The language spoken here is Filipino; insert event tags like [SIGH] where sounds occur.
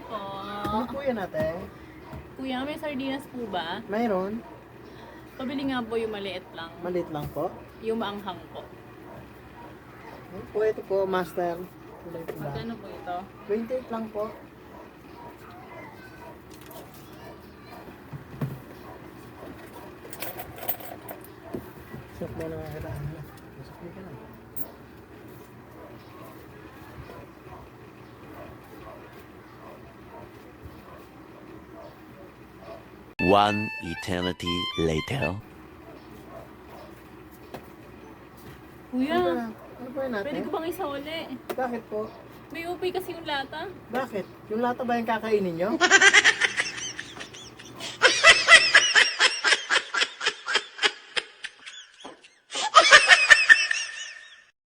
po. Ano po yan ate? Kuya, may sardinas po ba? Mayroon. Pabili nga po yung maliit lang. Maliit lang po. Yung maanghang po. Ano po ito po, master. Kulay pula. Magkano po ito? 28 lang po. Sok mo na mga kailangan mo. Masukli ka na. One eternity later. Kuya, ba? Ano po yun ate? pwede ko bang isa uli? Bakit po? May upay kasi yung lata. Bakit? Yung lata ba yung kakainin nyo? [LAUGHS]